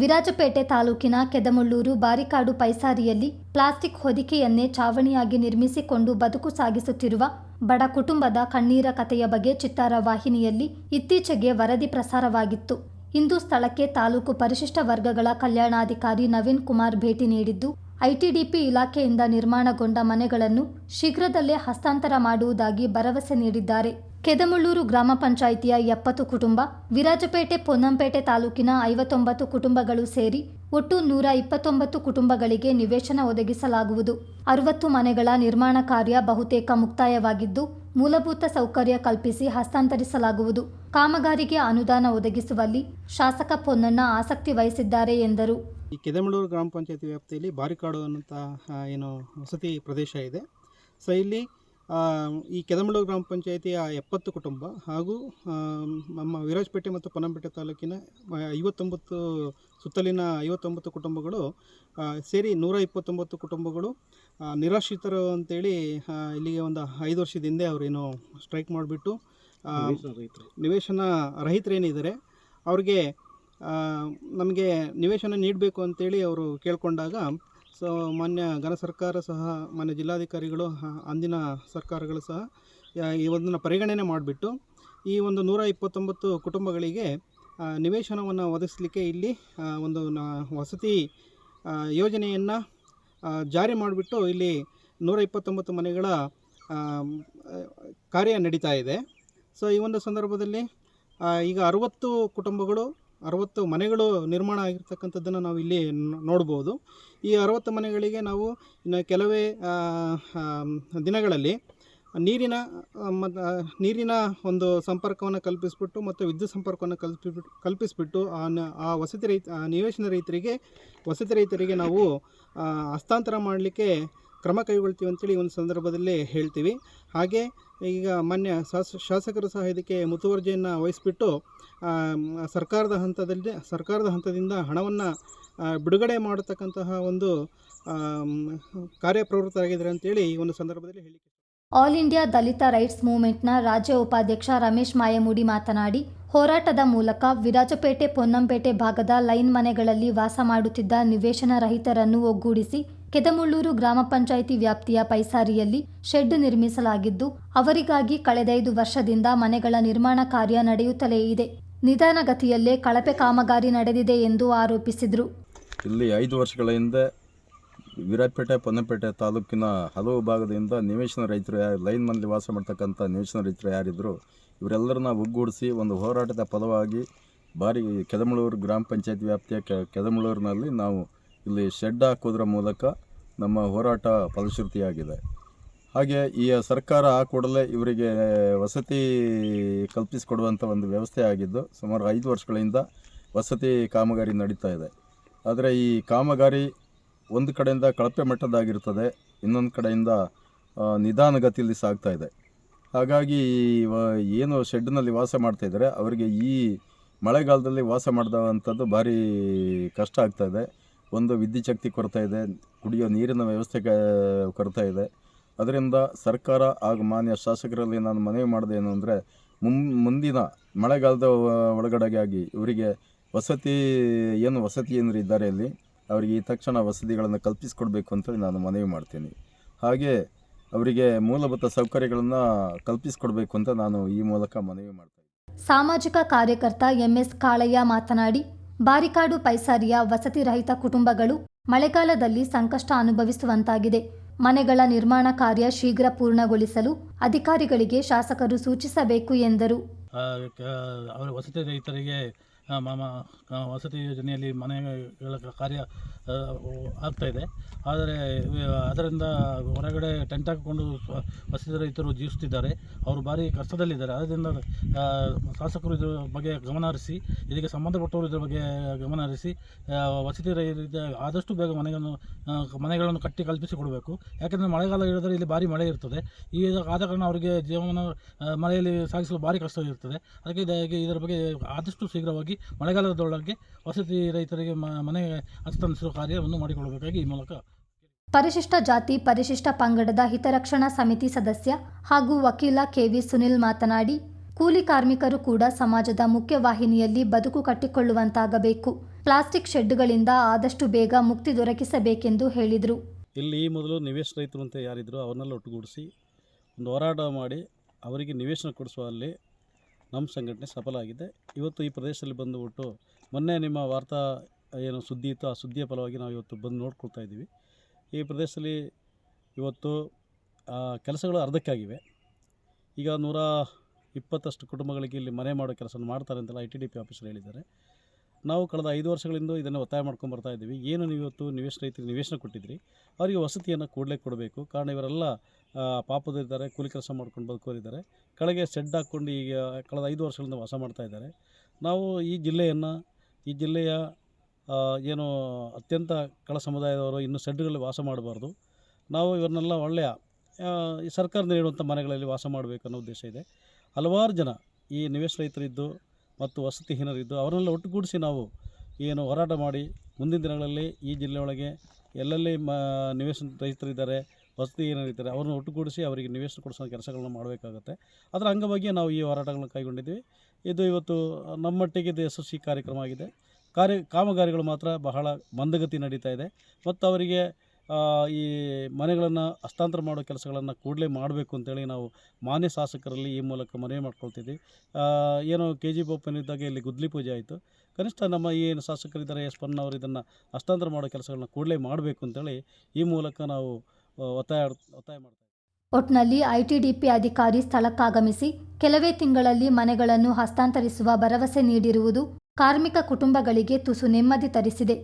ವಿರಾಜಪೇಟೆ ತಾಲೂಕಿನ ಕೆದಮುಳ್ಳೂರು ಬಾರಿಕಾಡು ಪೈಸಾರಿಯಲ್ಲಿ ಪ್ಲಾಸ್ಟಿಕ್ ಹೊದಿಕೆಯನ್ನೇ ಚಾವಣಿಯಾಗಿ ನಿರ್ಮಿಸಿಕೊಂಡು ಬದುಕು ಸಾಗಿಸುತ್ತಿರುವ ಬಡ ಕುಟುಂಬದ ಕಣ್ಣೀರ ಕಥೆಯ ಬಗ್ಗೆ ಚಿತ್ತಾರ ವಾಹಿನಿಯಲ್ಲಿ ಇತ್ತೀಚೆಗೆ ವರದಿ ಪ್ರಸಾರವಾಗಿತ್ತು. ಇಂದು ಸ್ಥಳಕ್ಕೆ ತಾಲೂಕು ಪರಿಶಿಷ್ಟ ವರ್ಗಗಳ ಕಲ್ಯಾಣಾಧಿಕಾರಿ ನವೀನ್ ಕುಮಾರ್ ಭೇಟಿ ನೀಡಿದ್ದು ಐಟಿಡಿಪಿ ಇಲಾಖೆಯಿಂದ ನಿರ್ಮಾಣಗೊಂಡ ಮನೆಗಳನ್ನು ಶೀಘ್ರದಲ್ಲೇ ಹಸ್ತಾಂತರ ಮಾಡುವುದಾಗಿ ಭರವಸೆ ನೀಡಿದ್ದಾರೆ. ಕೆದಮುಳ್ಳೂರು ಗ್ರಾಮ ಪಂಚಾಯಿತಿಯ ಎಪ್ಪತ್ತು ಕುಟುಂಬ, ವಿರಾಜಪೇಟೆ, ಪೊನ್ನಂಪೇಟೆ ತಾಲೂಕಿನ ಐವತ್ತೊಂಬತ್ತು ಕುಟುಂಬಗಳು ಸೇರಿ ಒಟ್ಟು ನೂರ ಇಪ್ಪತ್ತೊಂಬತ್ತು ಕುಟುಂಬಗಳಿಗೆ ನಿವೇಶನ ಒದಗಿಸಲಾಗುವುದು. ಅರವತ್ತು ಮನೆಗಳ ನಿರ್ಮಾಣ ಕಾರ್ಯ ಬಹುತೇಕ ಮುಕ್ತಾಯವಾಗಿದ್ದು, ಮೂಲಭೂತ ಸೌಕರ್ಯ ಕಲ್ಪಿಸಿ ಹಸ್ತಾಂತರಿಸಲಾಗುವುದು. ಕಾಮಗಾರಿಗೆ ಅನುದಾನ ಒದಗಿಸುವಲ್ಲಿ ಶಾಸಕ ಪೊನ್ನಣ್ಣ ಆಸಕ್ತಿ ವಹಿಸಿದ್ದಾರೆ ಎಂದರು. ಈ ಕೆದಮಳೂರು ಗ್ರಾಮ ಪಂಚಾಯತಿ ವ್ಯಾಪ್ತಿಯಲ್ಲಿ ಬಾರಿಕಾಡು ಅನ್ನೋಂಥ ಆ, ಏನು ವಸತಿ ಪ್ರದೇಶ ಇದೆ. ಸೊ ಇಲ್ಲಿ ಈ ಕೆದಮಳೂರು ಗ್ರಾಮ ಪಂಚಾಯತಿಯ ಎಪ್ಪತ್ತು ಕುಟುಂಬ ಹಾಗೂ ನಮ್ಮ ವಿರಾಜಪೇಟೆ ಮತ್ತು ಪೊನ್ನಂಪೇಟೆ ತಾಲೂಕಿನ ಐವತ್ತೊಂಬತ್ತು ಸುತ್ತಲಿನ ಐವತ್ತೊಂಬತ್ತು ಕುಟುಂಬಗಳು ಸೇರಿ ನೂರ ಇಪ್ಪತ್ತೊಂಬತ್ತು ಕುಟುಂಬಗಳು ನಿರಾಶ್ರಿತರು ಅಂತೇಳಿ ಇಲ್ಲಿಗೆ ಒಂದು ಐದು ವರ್ಷದ ಹಿಂದೆ ಅವರೇನು ಸ್ಟ್ರೈಕ್ ಮಾಡಿಬಿಟ್ಟು ನಿವೇಶನ ರಹಿತರೇನಿದ್ದಾರೆ ಅವ್ರಿಗೆ ನಮಗೆ ನಿವೇಶನ ನೀಡಬೇಕು ಅಂತೇಳಿ ಅವರು ಕೇಳಿಕೊಂಡಾಗ, ಸೊ ಮಾನ್ಯ ಘನ ಸರ್ಕಾರ ಸಹ, ಮಾನ್ಯ ಜಿಲ್ಲಾಧಿಕಾರಿಗಳು ಅಂದಿನ ಸರ್ಕಾರಗಳು ಸಹ ಈ ಒಂದನ್ನು ಪರಿಗಣನೆ ಮಾಡಿಬಿಟ್ಟು, ಈ ಒಂದು ನೂರ ಇಪ್ಪತ್ತೊಂಬತ್ತು ಕುಟುಂಬಗಳಿಗೆ ನಿವೇಶನವನ್ನು ಒದಗಿಸಲಿಕ್ಕೆ ಇಲ್ಲಿ ಒಂದು ವಸತಿ ಯೋಜನೆಯನ್ನು ಜಾರಿ ಮಾಡಿಬಿಟ್ಟು ಇಲ್ಲಿ ನೂರ ಇಪ್ಪತ್ತೊಂಬತ್ತು ಮನೆಗಳ ಕಾರ್ಯ ನಡೀತಾ ಇದೆ. ಸೊ ಈ ಒಂದು ಸಂದರ್ಭದಲ್ಲಿ ಈಗ ಅರುವತ್ತು ಕುಟುಂಬಗಳು ಅರವತ್ತು ಮನೆಗಳು ನಿರ್ಮಾಣ ಆಗಿರ್ತಕ್ಕಂಥದ್ದನ್ನು ನಾವು ಇಲ್ಲಿ ನೋಡ್ಬೋದು. ಈ ಅರವತ್ತು ಮನೆಗಳಿಗೆ ನಾವು ಕೆಲವೇ ದಿನಗಳಲ್ಲಿ ನೀರಿನ ನೀರಿನ ಒಂದು ಸಂಪರ್ಕವನ್ನು ಕಲ್ಪಿಸ್ಬಿಟ್ಟು ಮತ್ತು ವಿದ್ಯುತ್ ಸಂಪರ್ಕವನ್ನು ಕಲ್ಪಿಸ್ಬಿಟ್ಟು ಕಲ್ಪಿಸಿಬಿಟ್ಟು ಆ ಆ ವಸತಿ ರೈತ ನಿವೇಶನ ರೈತರಿಗೆ, ವಸತಿ ರೈತರಿಗೆ ನಾವು ಹಸ್ತಾಂತರ ಮಾಡಲಿಕ್ಕೆ ಕ್ರಮ ಕೈಗೊಳ್ತೀವಿ ಅಂತೇಳಿ ಒಂದು ಸಂದರ್ಭದಲ್ಲಿ ಹೇಳ್ತೀವಿ. ಹಾಗೆ ಈಗ ಮಾನ್ಯ ಶಾಸ, ಶಾಸಕರು ಸಹ ಇದಕ್ಕೆ ಮುತುವರ್ಜಿಯನ್ನು ವಹಿಸಿಬಿಟ್ಟು ಸರ್ಕಾರದ ಹಂತದಲ್ಲಿ, ಸರ್ಕಾರದ ಹಂತದಿಂದ ಹಣವನ್ನು ಬಿಡುಗಡೆ ಮಾಡತಕ್ಕಂತಹ ಒಂದು ಕಾರ್ಯಪ್ರವೃತ್ತರಾಗಿದ್ದಾರೆ ಅಂತೇಳಿ ಈ ಒಂದು ಸಂದರ್ಭದಲ್ಲಿ ಹೇಳಿ ಆಲ್ ಇಂಡಿಯಾ ದಲಿತ ರೈಟ್ಸ್ ಮೂವ್ಮೆಂಟ್ನ ರಾಜ್ಯ ಉಪಾಧ್ಯಕ್ಷ ರಮೇಶ್ ಮಾಯಮೂಡಿ ಮಾತನಾಡಿ, ಹೋರಾಟದ ಮೂಲಕ ವಿರಾಜಪೇಟೆ, ಪೊನ್ನಂಪೇಟೆ ಭಾಗದ ಲೈನ್ ಮನೆಗಳಲ್ಲಿ ವಾಸ ಮಾಡುತ್ತಿದ್ದ ನಿವೇಶನ ರಹಿತರನ್ನು ಒಗ್ಗೂಡಿಸಿ ಕೆದಮುಳ್ಳೂರು ಗ್ರಾಮ ಪಂಚಾಯಿತಿ ವ್ಯಾಪ್ತಿಯ ಪೈಸಾರಿಯಲ್ಲಿ ಶೆಡ್ ನಿರ್ಮಿಸಲಾಗಿದ್ದು, ಅವರಿಗಾಗಿ ಕಳೆದೈದು ವರ್ಷದಿಂದ ಮನೆಗಳ ನಿರ್ಮಾಣ ಕಾರ್ಯ ನಡೆಯುತ್ತಲೇ ಇದೆ. ನಿಧಾನಗತಿಯಲ್ಲೇ ಕಳಪೆ ಕಾಮಗಾರಿ ನಡೆದಿದೆ ಎಂದು ಆರೋಪಿಸಿದರು. ಇಲ್ಲಿ ಐದು ವರ್ಷಗಳ ಹಿಂದೆ ವೀರಪೇಟೆ, ಪೊನ್ನಪೇಟೆ ತಾಲೂಕಿನ ಹಲವು ಭಾಗದಿಂದ ನಿವೇಶನ ರೈತರು ಯಾರು, ಲೈನ್ ಮನೆಯಲ್ಲಿ ವಾಸ ಮಾಡ್ತಕ್ಕಂಥ ನಿವೇಶನ ರೈತರು ಯಾರಿದ್ದರು ಇವರೆಲ್ಲರನ್ನ ಒಗ್ಗೂಡಿಸಿ ಒಂದು ಹೋರಾಟದ ಫಲವಾಗಿ ಬಾರಿ ಕೆದಮಳೂರು ಗ್ರಾಮ ಪಂಚಾಯತ್ ವ್ಯಾಪ್ತಿಯ ಕೆದಮಳೂರಿನಲ್ಲಿ ನಾವು ಇಲ್ಲಿ ಶೆಡ್ ಹಾಕೋದ್ರ ಮೂಲಕ ನಮ್ಮ ಹೋರಾಟ ಫಲಶ್ರುತಿಯಾಗಿದೆ. ಹಾಗೆ ಈ ಸರ್ಕಾರ ಆ ಕೂಡಲೇ ಇವರಿಗೆ ವಸತಿ ಕಲ್ಪಿಸಿಕೊಡುವಂಥ ಒಂದು ವ್ಯವಸ್ಥೆ ಆಗಿದ್ದು ಸುಮಾರು ಐದು ವರ್ಷಗಳಿಂದ ವಸತಿ ಕಾಮಗಾರಿ ನಡೀತಾ ಇದೆ. ಆದರೆ ಈ ಕಾಮಗಾರಿ ಒಂದು ಕಡೆಯಿಂದ ಕಳಪೆ ಮಟ್ಟದಾಗಿರ್ತದೆ ಇನ್ನೊಂದು ಕಡೆಯಿಂದ ನಿಧಾನಗತಿಯಲ್ಲಿ ಸಾಗ್ತಾ ಇದೆ. ಹಾಗಾಗಿ ಏನು ಶೆಡ್ನಲ್ಲಿ ವಾಸ ಮಾಡ್ತಾ ಇದ್ದಾರೆ, ಅವರಿಗೆ ಈ ಮಳೆಗಾಲದಲ್ಲಿ ವಾಸ ಮಾಡಿದಂಥದ್ದು ಭಾರಿ ಕಷ್ಟ ಆಗ್ತಾಯಿದೆ ಒಂದು ವಿದ್ಯುಚ್ಛಕ್ತಿ ಕೊರತೆ ಇದೆ, ಕುಡಿಯೋ ನೀರಿನ ವ್ಯವಸ್ಥೆ ಕೊರತೆ ಇದೆ. ಅದರಿಂದ ಸರ್ಕಾರ ಹಾಗೂ ಮಾನ್ಯ ಶಾಸಕರಲ್ಲಿ ನಾನು ಮನವಿ ಮಾಡಿದೆ ಏನು ಅಂದರೆ, ಮುಂ, ಮುಂದಿನ ಮಳೆಗಾಲದ ಒಳಗಡೆಗಾಗಿ ಇವರಿಗೆ ವಸತಿ, ಏನು ವಸತಿ ಏನರು ಇದ್ದಾರೆ ಇಲ್ಲಿ ಅವರಿಗೆ ಈ ತಕ್ಷಣ ವಸತಿಗಳನ್ನು ಕಲ್ಪಿಸಿಕೊಡ್ಬೇಕು ಅಂತೇಳಿ ನಾನು ಮನವಿ ಮಾಡ್ತೀನಿ. ಹಾಗೆ ಅವರಿಗೆ ಮೂಲಭೂತ ಸೌಕರ್ಯಗಳನ್ನು ಕಲ್ಪಿಸಿಕೊಡ್ಬೇಕು ಅಂತ ನಾನು ಈ ಮೂಲಕ ಮನವಿ ಮಾಡ್ತೀನಿ ಸಾಮಾಜಿಕ ಕಾರ್ಯಕರ್ತ ಎಂಎಸ್ ಕಾಳಯ್ಯ ಮಾತನಾಡಿ ಬಾರಿಕಾಡು ಪೈಸಾರಿಯ ವಸತಿ ರಹಿತ ಕುಟುಂಬಗಳು ಮಳೆಗಾಲದಲ್ಲಿ ಸಂಕಷ್ಟ ಅನುಭವಿಸುವಂತಾಗಿದೆ. ಮನೆಗಳ ನಿರ್ಮಾಣ ಕಾರ್ಯ ಶೀಘ್ರ ಪೂರ್ಣಗೊಳಿಸಲು ಅಧಿಕಾರಿಗಳಿಗೆ ಶಾಸಕರು ಸೂಚಿಸಬೇಕು ಎಂದರು. ವಸತಿ ರೈತರಿಗೆ ಆ, ಮ- ಮ- ಕ- ವಸತಿ ಯೋಜನೆಯಲ್ಲಿ ಮನೆಗಳ ಕಾರ್ಯ ಆಗ್ತಾ ಇದೆ. ಆದರೆ ಅದರಿಂದ ಹೊರಗಡೆ ಟೆಂಟ್ ಹಾಕಿಕೊಂಡು ವಸತಿ ರೈತರು ಜೀವಿಸುತ್ತಿದ್ದಾರೆ. ಅವರು ಭಾರಿ ಕಷ್ಟದಲ್ಲಿದ್ದಾರೆ. ಆದ್ದರಿಂದ ಶಾಸಕರು ಇದ್ರ ಬಗ್ಗೆ ಗಮನ ಹರಿಸಿ, ಇದಕ್ಕೆ ಸಂಬಂಧಪಟ್ಟವರು ಇದ್ರ ಬಗ್ಗೆ ಗಮನ ಹರಿಸಿ ವಸತಿ ರೈತ ಆದಷ್ಟು ಬೇಗ ಮನೆಗಳನ್ನು ಮನೆಗಳನ್ನು ಕಟ್ಟಿ ಕಲ್ಪಿಸಿ ಕೊಡಬೇಕು ಯಾಕೆಂದರೆ ಮಳೆಗಾಲ ಇಳಿದರೆ ಇಲ್ಲಿ ಭಾರಿ ಮಳೆ ಇರ್ತದೆ. ಈ ಆದ ಕಾರಣ ಅವರಿಗೆ ಜೀವನ ಮನೆಯಲ್ಲಿ ಸಾಗಿಸಲು ಭಾರಿ ಕಷ್ಟ ಇರ್ತದೆ. ಅದಕ್ಕೆ ಇದರ ಬಗ್ಗೆ ಆದಷ್ಟು ಶೀಘ್ರವಾಗಿ ಮಳೆಗಾಲದೊಳಗೆ ವಸತಿ ರೈತರಿಗೆ ಮನೆ ಹಸ್ತಾಂತರಿಸುವ ಕಾರ್ಯವನ್ನು ಮಾಡಿಕೊಳ್ಳಬೇಕಾಗಿ ಈ ಮೂಲಕ ಪರಿಶಿಷ್ಟ ಜಾತಿ ಪರಿಶಿಷ್ಟ ಪಂಗಡದ ಹಿತರಕ್ಷಣಾ ಸಮಿತಿ ಸದಸ್ಯ ಹಾಗೂ ವಕೀಲ ಕೆವಿ ಸುನಿಲ್ ಮಾತನಾಡಿ ಕೂಲಿ ಕಾರ್ಮಿಕರು ಕೂಡ ಸಮಾಜದ ಮುಖ್ಯವಾಹಿನಿಯಲ್ಲಿ ಬದುಕು ಕಟ್ಟಿಕೊಳ್ಳುವಂತಾಗಬೇಕು. ಪ್ಲಾಸ್ಟಿಕ್ ಶೆಡ್ಗಳಿಂದ ಆದಷ್ಟು ಬೇಗ ಮುಕ್ತಿ ದೊರಕಿಸಬೇಕೆಂದು ಹೇಳಿದರು. ಇಲ್ಲಿ ಈ ಮೊದಲು ನಿವೇಶ ರೈತರು ಅಂತ ಯಾರಿದ್ರು ಅವ್ರನ್ನೆಲ್ಲ ಒಟ್ಟುಗೂಡಿಸಿ ಒಂದು ಹೋರಾಟ ಮಾಡಿ ಅವರಿಗೆ ನಿವೇಶನ ಕೊಡಿಸುವಲ್ಲಿ ನಮ್ಮ ಸಂಘಟನೆ ಸಫಲ ಆಗಿದೆ. ಇವತ್ತು ಈ ಪ್ರದೇಶದಲ್ಲಿ ಬಂದುಬಿಟ್ಟು ಮೊನ್ನೆ ನಿಮ್ಮ ವಾರ್ತಾ ಏನು ಸುದ್ದಿ ಇತ್ತು, ಆ ಸುದ್ದಿಯ ಫಲವಾಗಿ ನಾವು ಇವತ್ತು ಬಂದು ನೋಡ್ಕೊಳ್ತಾ ಇದ್ದೀವಿ. ಈ ಪ್ರದೇಶದಲ್ಲಿ ಇವತ್ತು ಕೆಲಸಗಳು ಅರ್ಧಕ್ಕಾಗಿವೆ. ಈಗ ನೂರ ಇಪ್ಪತ್ತಷ್ಟು ಕುಟುಂಬಗಳಿಗೆ ಇಲ್ಲಿ ಮನೆ ಮಾಡೋ ಕೆಲಸ ಮಾಡ್ತಾರೆ ಅಂತೆಲ್ಲ I T D P officer ಹೇಳಿದ್ದಾರೆ. ನಾವು ಕಳೆದ ಐದು ವರ್ಷಗಳಿಂದ ಇದನ್ನು ಒತ್ತಾಯ ಮಾಡ್ಕೊಂಡು ಬರ್ತಾ ಇದ್ದೀವಿ. ಏನು ನೀವು ಇವತ್ತು ನಿವೇಶ ರೈತರಿಗೆ ನಿವೇಶನ ಕೊಟ್ಟಿದ್ರಿ ಅವರಿಗೆ ವಸತಿಯನ್ನು ಕೂಡಲೇ ಕೊಡಬೇಕು. ಕಾರಣ ಇವರೆಲ್ಲ ಪಾಪದಿದ್ದಾರೆ ಕೂಲಿ ಕೆಲಸ ಮಾಡ್ಕೊಂಡು ಬದುಕೋರಿದ್ದಾರೆ ಕೆಳಗೆ ಸೆಡ್ ಹಾಕ್ಕೊಂಡು ಈಗ ಕಳೆದ ಐದು ವರ್ಷಗಳಿಂದ ವಾಸ ಮಾಡ್ತಾ ಇದ್ದಾರೆ. ನಾವು ಈ ಜಿಲ್ಲೆಯನ್ನು, ಈ ಜಿಲ್ಲೆಯ ಏನು ಅತ್ಯಂತ ಕಳ ಸಮುದಾಯದವರು ಇನ್ನು ಸೆಡ್ಗಳಲ್ಲಿ ವಾಸ ಮಾಡಬಾರ್ದು. ನಾವು ಇವರನ್ನೆಲ್ಲ ಒಳ್ಳೆಯ ಈ ಸರ್ಕಾರ ನೀಡುವಂಥ ಮನೆಗಳಲ್ಲಿ ವಾಸ ಮಾಡಬೇಕು ಅನ್ನೋ ಉದ್ದೇಶ ಇದೆ. ಹಲವಾರು ಜನ ಈ ನಿವೇಶ ರೈತರಿದ್ದು ಮತ್ತು ವಸತಿಹೀನರಿದ್ದು ಅವರನ್ನೆಲ್ಲ ಒಟ್ಟುಗೂಡಿಸಿ ನಾವು ಏನು ಹೋರಾಟ ಮಾಡಿ ಮುಂದಿನ ದಿನಗಳಲ್ಲಿ ಈ ಜಿಲ್ಲೆಯೊಳಗೆ ಎಲ್ಲೆಲ್ಲಿ ಮ, ನಿವೇಶನ ರೈತರಿದ್ದಾರೆ ವಸತಿ ಏನಿರ್ತಾರೆ ಅವ್ರನ್ನ ಒಟ್ಟುಗೂಡಿಸಿ ಅವರಿಗೆ ನಿವೇಶನ ಕೊಡಿಸೋ ಕೆಲಸಗಳನ್ನ ಮಾಡಬೇಕಾಗುತ್ತೆ. ಅದರ ಅಂಗವಾಗಿ ನಾವು ಈ ಹೋರಾಟಗಳನ್ನು ಕೈಗೊಂಡಿದ್ದೀವಿ. ಇದು ಇವತ್ತು ನಮ್ಮಟ್ಟಿಗೆ ಇದು ಯಶಸ್ವಿ ಕಾರ್ಯಕ್ರಮ ಆಗಿದೆ. ಕಾರ್ಯ, ಕಾಮಗಾರಿಗಳು ಮಾತ್ರ ಬಹಳ ಮಂದಗತಿ ನಡೀತಾ ಇದೆ. ಮತ್ತು ಅವರಿಗೆ ಈ ಮನೆಗಳನ್ನು ಹಸ್ತಾಂತರ ಮಾಡೋ ಕೆಲಸಗಳನ್ನು ಕೂಡಲೇ ಮಾಡಬೇಕು ಅಂತೇಳಿ ನಾವು ಮಾನ್ಯ ಶಾಸಕರಲ್ಲಿ ಈ ಮೂಲಕ ಮನವಿ ಮಾಡ್ಕೊಳ್ತಿದ್ವಿ. ಏನು ಕೆ ಜಿ ಬೋಪನಿದ್ದಾಗ ಇಲ್ಲಿ ಗುದ್ಲಿ ಪೂಜೆ ಆಯಿತು. ಕನಿಷ್ಠ ನಮ್ಮ ಏನು ಶಾಸಕರಿದ್ದಾರೆ, ಎಸ್ ಪನ್ನವರು ಇದನ್ನು ಹಸ್ತಾಂತರ ಮಾಡೋ ಕೆಲಸಗಳನ್ನ ಕೂಡಲೇ ಮಾಡಬೇಕು ಅಂತೇಳಿ ಈ ಮೂಲಕ ನಾವು ಒತ್ತಾಯ ಒತ್ತಾಯ ಮಾಡ್ತೀವಿ. ಒಟ್ನಲ್ಲಿ ಐಟಿಡಿಪಿ ಅಧಿಕಾರಿ ಸ್ಥಳಕ್ಕಾಗಮಿಸಿ ಕೆಲವೇ ತಿಂಗಳಲ್ಲಿ ಮನೆಗಳನ್ನು ಹಸ್ತಾಂತರಿಸುವ ಭರವಸೆ ನೀಡಿರುವುದು ಕಾರ್ಮಿಕ ಕುಟುಂಬಗಳಿಗೆ ತುಸು ನೆಮ್ಮದಿ ತರಿಸಿದೆ.